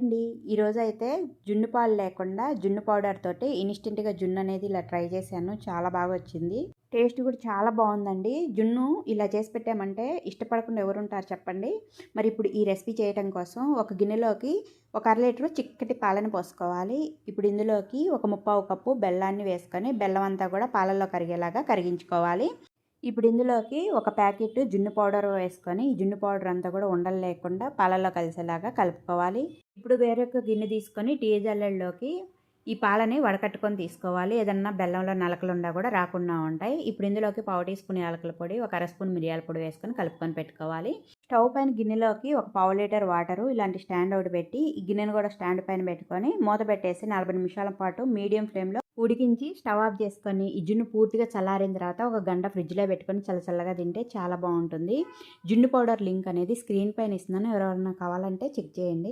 అండి. ఈరోజు అయితే జున్ను పాలు లేకుండా జున్ను పౌడర్ తోటి ఇన్స్టెంట్గా జున్ను అనేది ఇలా ట్రై చేశాను. చాలా బాగా వచ్చింది. టేస్ట్ కూడా చాలా బాగుందండి. జున్ను ఇలా చేసి పెట్టామంటే ఇష్టపడకుండా ఎవరుంటారు చెప్పండి. మరి ఇప్పుడు ఈ రెసిపీ చేయడం కోసం ఒక గిన్నెలోకి ఒక అర లీటర్ చిక్కటి పాలను పోసుకోవాలి. ఇప్పుడు ఇందులోకి ఒక ముప్పావు కప్పు బెల్లాన్ని వేసుకొని బెల్లం అంతా కూడా పాలల్లో కరిగేలాగా కరిగించుకోవాలి. ఇప్పుడు ఇందులోకి ఒక ప్యాకెట్ జున్ను పౌడర్ వేసుకొని ఈ జున్ను పౌడర్ అంతా కూడా ఉండలు లేకుండా పాలల్లో కలిసేలాగా కలుపుకోవాలి. ఇప్పుడు వేరొక గిన్నె తీసుకొని టీ జల్లెల్లోకి ఈ పాలని వడకట్టుకొని తీసుకోవాలి. ఏదన్నా బెల్లంలో నలకలు ఉండా కూడా రాకుండా ఉంటాయి. ఇప్పుడు ఇందులోకి పావు టీ స్పూన్ యాలకుల పొడి ఒక అర స్పూన్ మిరియాల పొడి వేసుకొని కలుపుకొని పెట్టుకోవాలి. స్టవ్ పైన గిన్నెలోకి ఒక పావు లీటర్ వాటరు ఇలాంటి స్టాండ్ ఒకటి పెట్టి ఈ గిన్నెను కూడా స్టాండ్ పైన పెట్టుకొని మూత పెట్టేసి నలభై నిమిషాల పాటు మీడియం ఫ్లేమ్లో ఉడికించి స్టవ్ ఆఫ్ చేసుకొని ఈ జున్ను పూర్తిగా చల్లారిన తర్వాత ఒక గంట ఫ్రిడ్జ్లో పెట్టుకొని చల్లచల్లగా తింటే చాలా బాగుంటుంది. జున్ను పౌడర్ లింక్ అనేది స్క్రీన్ పైన ఇస్తున్నాను. ఎవరైనా కావాలంటే చెక్ చేయండి.